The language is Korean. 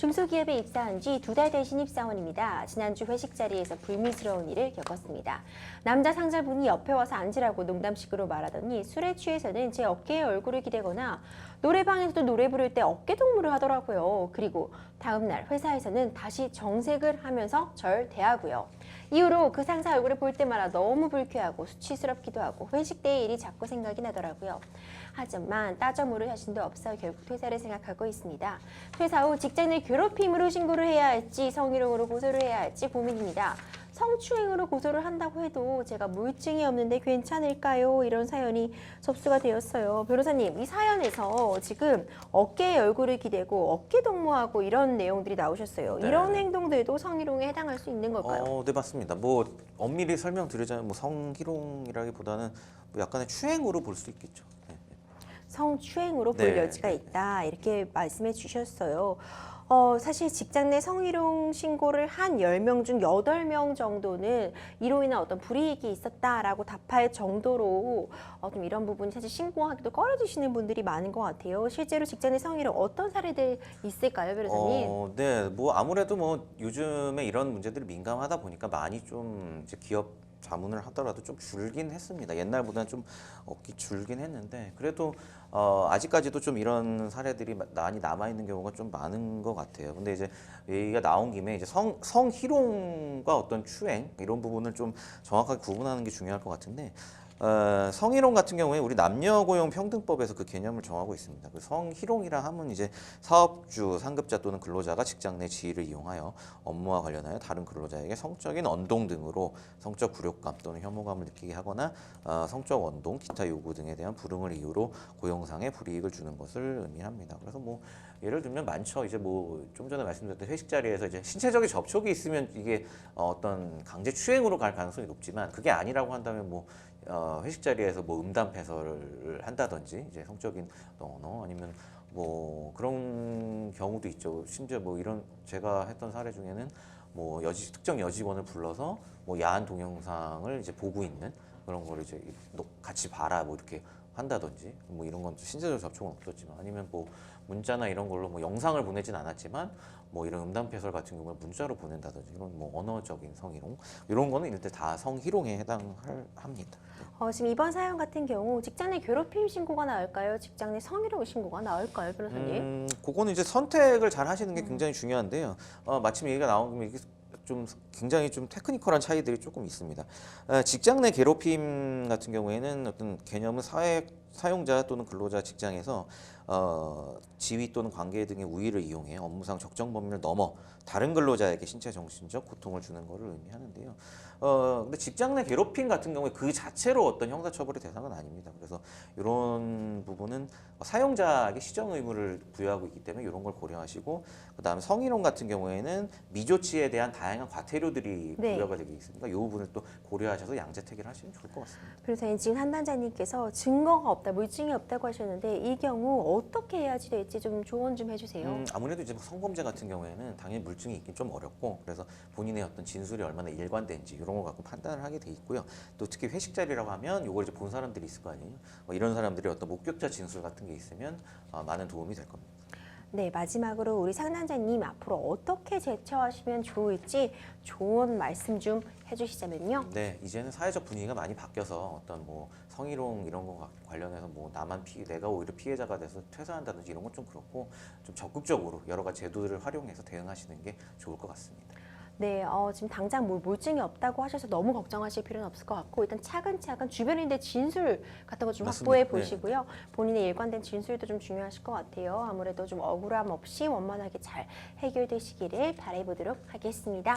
중소기업에 입사한 지 두 달 된 신입사원입니다. 지난주 회식 자리에서 불미스러운 일을 겪었습니다. 남자 상사분이 옆에 와서 앉으라고 농담식으로 말하더니 술에 취해서는 제 어깨에 얼굴을 기대거나 노래방에서도 노래 부를 때 어깨 동무를 하더라고요. 그리고 다음날 회사에서는 다시 정색을 하면서 절 대하고요. 이후로 그 상사 얼굴을 볼 때마다 너무 불쾌하고 수치스럽기도 하고 회식 때의 일이 자꾸 생각이 나더라고요. 하지만 따져 물을 자신도 없어 결국 퇴사를 생각하고 있습니다. 퇴사 후 직장 내 괴롭힘으로 신고를 해야 할지 성희롱으로 고소를 해야 할지 고민입니다. 성추행으로 고소를 한다고 해도 제가 물증이 없는데 괜찮을까요? 이런 사연이 접수가 되었어요. 변호사님, 이 사연에서 지금 어깨에 얼굴을 기대고 어깨 동무하고 이런 내용들이 나오셨어요. 네. 이런 행동들도 성희롱에 해당할 수 있는 걸까요? 어, 네 맞습니다. 뭐 엄밀히 설명드리자면 뭐 성희롱이라기보다는 뭐 약간의 추행으로 볼 수 있겠죠. 네. 성추행으로 볼 네. 여지가 있다 이렇게 말씀해 주셨어요. 어, 사실 직장 내 성희롱 신고를 한 10명 중 8명 정도는 이로 인한 어떤 불이익이 있었다라고 답할 정도로 어, 좀 이런 부분이 사실 신고하기도 꺼려지시는 분들이 많은 것 같아요. 실제로 직장 내 성희롱 어떤 사례들 있을까요, 변호사님? 어, 네, 뭐 아무래도 뭐 요즘에 이런 문제들이 민감하다 보니까 많이 좀 이제 기업 자문을 하더라도 좀 줄긴 했습니다. 옛날보다는 좀 없기 줄긴 했는데 그래도 어, 아직까지도 좀 이런 사례들이 마- 많이 남아 있는 경우가 좀 많은 것 같아요. 근데 이제 얘기가 나온 김에 이제 성 성희롱과 어떤 추행 이런 부분을 좀 정확하게 구분하는 게 중요할 것 같은데 어, 성희롱 같은 경우에 우리 남녀고용평등법에서 그 개념을 정하고 있습니다. 그 성희롱이라 하면 이제 사업주, 상급자 또는 근로자가 직장 내 지위를 이용하여 업무와 관련하여 다른 근로자에게 성적인 언동 등으로 성적 굴욕감 또는 혐오감을 느끼게 하거나 어, 성적 언동, 기타 요구 등에 대한 불응을 이유로 고용 상의 불이익을 주는 것을 의미합니다. 그래서 뭐 예를 들면 많죠. 이제 뭐 좀 전에 말씀드렸던 회식 자리에서 이제 신체적인 접촉이 있으면 이게 어, 어떤 강제 추행으로 갈 가능성이 높지만 그게 아니라고 한다면 뭐 어, 회식 자리에서 뭐 음담 패설을 한다든지 이제 성적인 언어 아니면 뭐 그런 경우도 있죠. 심지어 뭐 이런 제가 했던 사례 중에는 뭐 여직 특정 여직원을 불러서 뭐 야한 동영상을 이제 보고 있는 그런 거를 이제 너 같이 봐라 뭐 이렇게 한다든지 뭐 이런 건 신체적 접촉은 없었지만 아니면 뭐 문자나 이런 걸로 뭐 영상을 보내진 않았지만 뭐 이런 음담 패설 같은 경우는 문자로 보낸다든지 이런 뭐 언어적인 성희롱 이런 거는 때다 성희롱에 해당합니다. 어, 지금 이번 사연 같은 경우 직장 내 괴롭힘 신고가 나올까요? 직장 내 성희롱 신고가 나올까요, 변호사님? 음, 그거는 이제 선택을 잘 하시는 게 굉장히 중요한데요. 어, 마침 얘기가 나온 김에 좀 굉장히 좀 테크니컬한 차이들이 조금 있습니다. 어, 직장 내 괴롭힘 같은 경우에는 어떤 개념은 사회 사용자 또는 근로자 직장에서 어, 지위 또는 관계 등의 우위를 이용해 업무상 적정 범위를 넘어 다른 근로자에게 신체 정신적 고통을 주는 것을 의미하는데요. 어, 근데 직장 내 괴롭힘 같은 경우에 그 자체로 어떤 형사처벌의 대상은 아닙니다. 그래서 이런 부분은 사용자에게 시정 의무를 부여하고 있기 때문에 이런 걸 고려하시고 그다음에 성희롱 같은 경우에는 미조치에 대한 다양한 과태료들이 네. 부여가 되게 있으니까 이 부분을 또 고려하셔서 양재 태결하시면 좋을 것 같습니다. 변호사님 지금 한단자님께서 증거가 없 다, 물증이 없다고 하셨는데 이 경우 어떻게 해야지 될지 좀 조언 좀 해주세요. 음, 아무래도 이제 성범죄 같은 경우에는 당연히 물증이 있긴 좀 어렵고 그래서 본인의 어떤 진술이 얼마나 일관된지 이런 거 갖고 판단을 하게 돼 있고요. 또 특히 회식 자리라고 하면 이걸 이제 본 사람들이 있을 거 아니에요. 뭐 이런 사람들이 어떤 목격자 진술 같은 게 있으면 어, 많은 도움이 될 겁니다. 네, 마지막으로 우리 상담자님 앞으로 어떻게 대처하시면 좋을지 조언 말씀 좀 해주시자면요. 네, 이제는 사회적 분위기가 많이 바뀌어서 어떤 뭐 성희롱 이런 거 관련해서 뭐 나만 피 내가 오히려 피해자가 돼서 퇴사한다든지 이런 건 좀 그렇고 좀 적극적으로 여러 가지 제도들을 활용해서 대응하시는 게 좋을 것 같습니다. 네, 어, 지금 당장 뭐 물증이 없다고 하셔서 너무 걱정하실 필요는 없을 것 같고 일단 차근차근 주변인의 진술 같은 거 좀. 확보해 네. 보시고요. 본인의 일관된 진술도 좀 중요하실 것 같아요. 아무래도 좀 억울함 없이 원만하게 잘 해결되시기를 바라보도록 하겠습니다.